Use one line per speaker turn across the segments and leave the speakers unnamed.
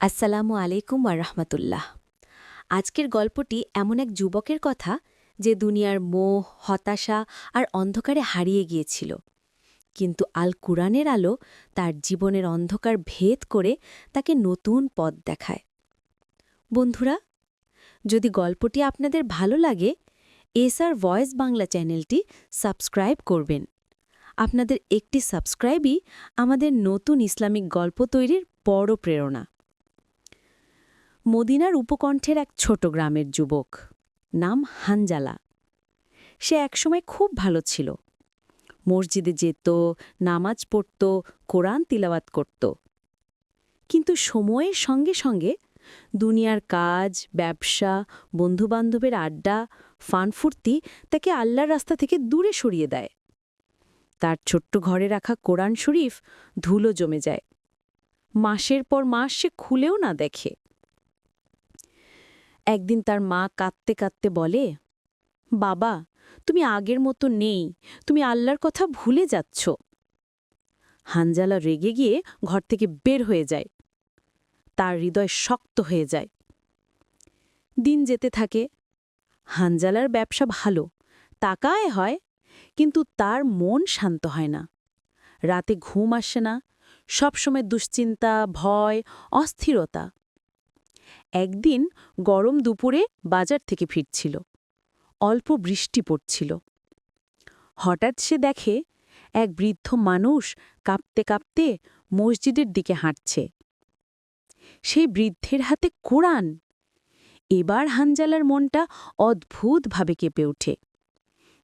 আসসালামু আলাইকুম রহমতুল্লাহ। আজকের গল্পটি এমন এক যুবকের কথা যে দুনিয়ার মোহ, হতাশা আর অন্ধকারে হারিয়ে গিয়েছিল। কিন্তু আল কুরআনের আলো তার জীবনের অন্ধকার ভেদ করে তাকে নতুন পথ দেখায়। বন্ধুরা, যদি গল্পটি আপনাদের ভালো লাগে এসআর ভয়েস বাংলা চ্যানেলটি সাবস্ক্রাইব করবেন। আপনাদের একটি সাবস্ক্রাইবই আমাদের নতুন ইসলামিক গল্প তৈরির বড় প্রেরণা। মদিনার উপকণ্ঠের এক ছোট গ্রামের যুবক, নাম হানজালা। সে একসময় খুব ভালো ছিল। মসজিদে যেত, নামাজ পড়ত, কোরআন তিলাওয়াত করত। কিন্তু সময়ের সঙ্গে সঙ্গে দুনিয়ার কাজ, ব্যবসা, বন্ধুবান্ধবের আড্ডা, ফানফুর্তি তাকে আল্লাহর রাস্তা থেকে দূরে সরিয়ে দেয়। তার ছোট্ট ঘরে রাখা কোরআন শরীফ ধুলো জমে যায়। মাসের পর মাস সে খুলেও না দেখে। একদিন তার মা কাঁদতে কাঁদতে বলে, বাবা, তুমি আগের মতো নেই, তুমি আল্লাহর কথা ভুলে যাচ্ছ। হানজালা রেগে গিয়ে ঘর থেকে বের হয়ে যায়। তার হৃদয় শক্ত হয়ে যায়। দিন যেতে থাকে। হানজালার ব্যবসা ভালো, টাকায় হয়, কিন্তু তার মন শান্ত হয় না। রাতে ঘুম আসে না, সবসময় দুশ্চিন্তা, ভয়, অস্থিরতা। একদিন গরম দুপুরে বাজার থেকে ফিরছিল। অল্প বৃষ্টি পড়ছিল। হঠাৎ সে দেখে এক বৃদ্ধ মানুষ কাঁপতে কাঁপতে মসজিদের দিকে হাঁটছে। সেই বৃদ্ধের হাতে কোরআন। এবার হানজালার মনটা অদ্ভুতভাবে কেঁপে ওঠে।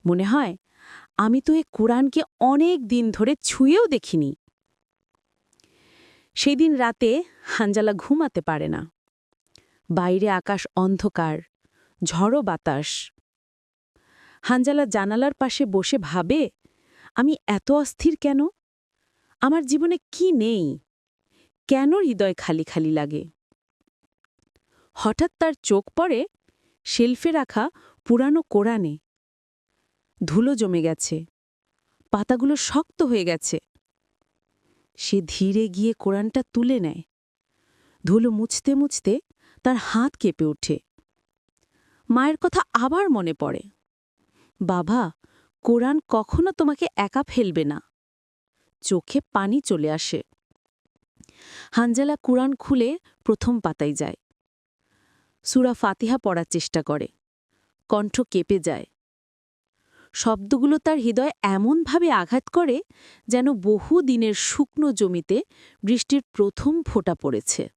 মনে হয়, আমি তো এ কোরআনকে অনেক দিন ধরে ছুঁয়েও দেখিনি। সেদিন রাতে হানজালা ঘুমাতে পারে না। বাইরে আকাশ অন্ধকার, ঝড়ো বাতাস। হানজালা জানালার পাশে বসে ভাবে, আমি এত অস্থির কেন? আমার জীবনে কি নেই? কেন হৃদয় খালি খালি লাগে? হঠাৎ তার চোখ পড়ে শেলফে রাখা পুরানো কোরআনে। ধুলো জমে গেছে, পাতাগুলো শক্ত হয়ে গেছে। সে ধীরে গিয়ে কোরআনটা তুলে নেয়। ধুলো মুছতে মুছতে তার হাত কেঁপে ওঠে। মায়ের কথা আবার মনে পড়ে। বাবা, কোরআন কখনো তোমাকে একা ফেলবে না। চোখে পানি চলে আসে। হানজালা কোরআন খুলে প্রথম পাতায় যায়। সুরা ফাতিহা পড়ার চেষ্টা করে। কণ্ঠ কেঁপে যায়। শব্দগুলো তার হৃদয় এমনভাবে আঘাত করে যেন বহু দিনের শুকনো জমিতে বৃষ্টির প্রথম ফোঁটা পড়েছে।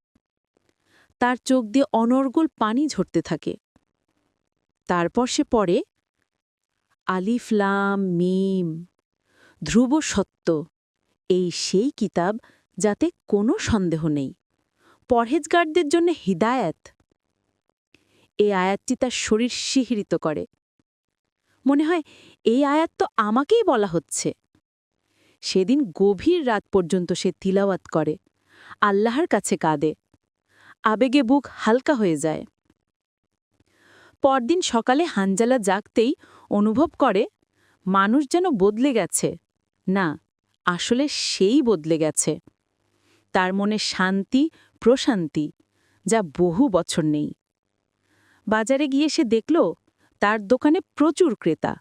তার চোখ দিয়ে অনর্গল পানি ঝরতে থাকে। তারপর সে পড়ে আলিফলাম মিম, ধ্রুব সত্য, এই সেই কিতাব যাতে কোনো সন্দেহ নেই। পরহেজগারদের জন্য হিদায়াত। এই আয়াতটি তার শরীর শিহরিত করে। মনে হয় এই আয়াত তো আমাকেই বলা হচ্ছে। সেদিন গভীর রাত পর্যন্ত সে তিলাওয়াত করে। আল্লাহর কাছে কাঁদে। আবেগে বুক হালকা হয়ে যায়। পরদিন সকালে হানজালা জাগতেই অনুভব করে, মানুষ যেন বদলে গেছে। না, আসলে সেই বদলে গেছে। তার মনে শান্তি, প্রশান্তি, যা বহু বছর নেই। বাজারে গিয়ে সে দেখল, তার দোকানে প্রচুর ক্রেতা।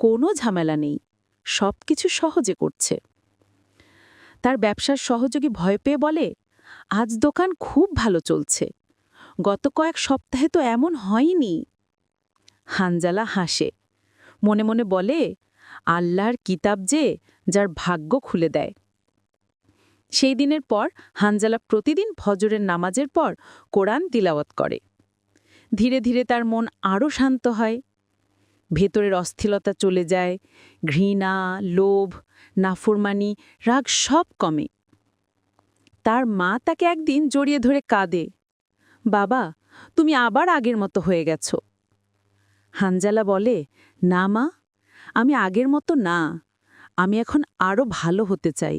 কোনো ঝামেলা নেই সব কিছু সহজে করছে। তার ব্যবসার সহযোগী ভয় পেয়ে বলে আজ দোকান খুব ভালো চলছে। গত কয়েক সপ্তাহে তো এমন হয়নি। হানজালা হাসে। মনে মনে বলে, আল্লাহর কিতাব যে যার ভাগ্য খুলে দেয়। সেই দিনের পর হানজালা প্রতিদিন ফজরের নামাজের পর কোরআন তিলাওয়াত করে। ধীরে ধীরে তার মন আরও শান্ত হয়। ভেতরের অস্থিরতা চলে যায়। ঘৃণা, লোভ, নাফরমানি, রাগ সব কমে। তার মা তাকে একদিন জড়িয়ে ধরে কাঁদে। বাবা, তুমি আবার আগের মতো হয়ে গেছ। হানজালা বলে, না মা, আমি আগের মতো না। আমি এখন আরও ভালো হতে চাই,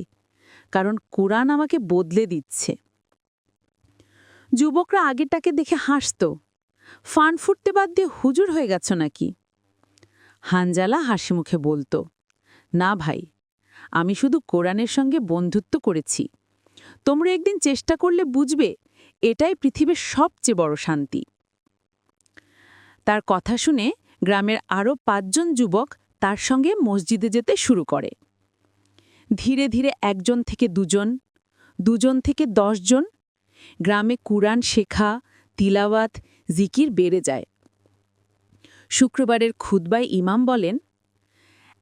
কারণ কোরআন আমাকে বদলে দিচ্ছে। যুবকরা আগেরটাকে দেখে হাসত। ফান ফুটতে বাদ দিয়ে হুজুর হয়ে গেছ নাকি? হানজালা হাসি মুখে বলতো, না ভাই, আমি শুধু কোরআনের সঙ্গে বন্ধুত্ব করেছি। তোমরা একদিন চেষ্টা করলে বুঝবে, এটাই পৃথিবীর সবচেয়ে বড় শান্তি। তার কথা শুনে গ্রামের আরও পাঁচজন যুবক তার সঙ্গে মসজিদে যেতে শুরু করে। ধীরে ধীরে একজন থেকে দুজন দুজন থেকে দশজন, গ্রামে কুরআন শেখা, তিলাওয়াত, জিকির বেড়ে যায়। শুক্রবারের খুতবায় ইমাম বলেন,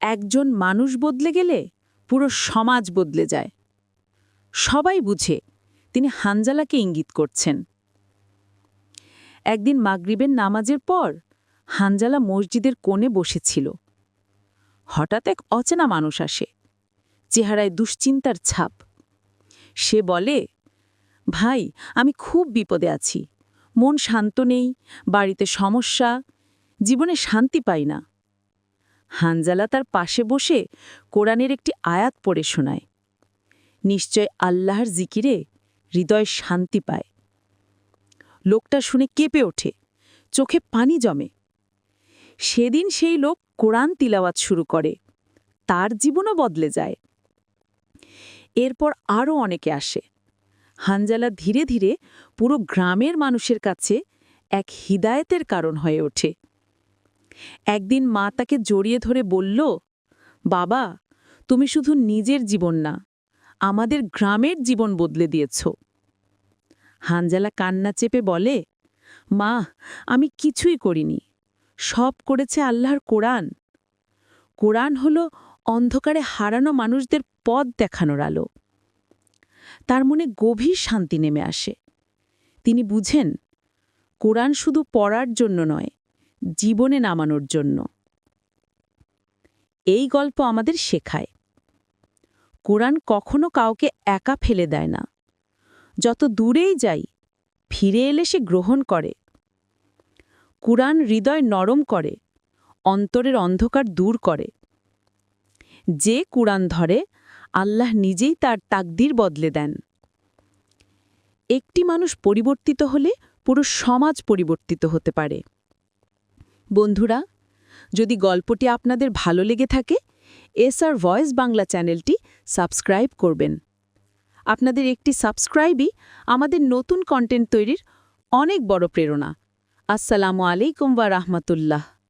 একজন মানুষ বদলে গেলে পুরো সমাজ বদলে যায়। সবাই বুঝে তিনি হানজালাকে ইঙ্গিত করছেন। একদিন মাগরিবের নামাজের পর হানজালা মসজিদের কোণে বসেছিল। হঠাৎ এক অচেনা মানুষ আসে, চেহারায় দুশ্চিন্তার ছাপ। সে বলে, ভাই, আমি খুব বিপদে আছি। মন শান্ত নেই, বাড়িতে সমস্যা, জীবনে শান্তি পাই না। হানজালা তার পাশে বসে কোরআনের একটি আয়াত পড়ে শোনায়। নিশ্চয় আল্লাহর জিকিরে হৃদয় শান্তি পায়। লোকটা শুনে কেঁপে ওঠে, চোখে পানি জমে। সেদিন সেই লোক কোরআন তিলাওয়াত শুরু করে, তার জীবনও বদলে যায়। এরপর আরও অনেকে আসে। হানজালা ধীরে ধীরে পুরো গ্রামের মানুষের কাছে এক হিদায়েতের কারণ হয়ে ওঠে। একদিন মা তাকে জড়িয়ে ধরে বলল, বাবা, তুমি শুধু নিজের জীবন না আমাদের গ্রামের জীবন বদলে দিয়েছ। হানজালা কান্না চেপে বলে, মা, আমি কিছুই করিনি। সব করেছে আল্লাহর কোরআন। কোরআন হল অন্ধকারে হারানো মানুষদের পথ দেখানোর আলো। তার মনে গভীর শান্তি নেমে আসে। তিনি বুঝেন, কোরআন শুধু পড়ার জন্য নয়, জীবনে নামানোর জন্য। এই গল্প আমাদের শেখায়। কোরআন কখনো কাউকে একা ফেলে দেয় না। যত দূরেই যাই, ফিরে এলে সে গ্রহণ করে। কুরআন হৃদয় নরম করে, অন্তরের অন্ধকার দূর করে। যে কুরআন ধরে, আল্লাহ নিজেই তার তাকদির বদলে দেন। একটি মানুষ পরিবর্তিত হলে পুরো সমাজ পরিবর্তিত হতে পারে। বন্ধুরা, যদি গল্পটি আপনাদের ভালো লেগে থাকে এসআর ভয়েস বাংলা চ্যানেলটি সাবস্ক্রাইব করবেন। আপনাদের একটি সাবস্ক্রাইবই আমাদের নতুন কন্টেন্ট তৈরির অনেক বড় প্রেরণা। আসসালামু আলাইকুম ওয়া রাহমাতুল্লাহ।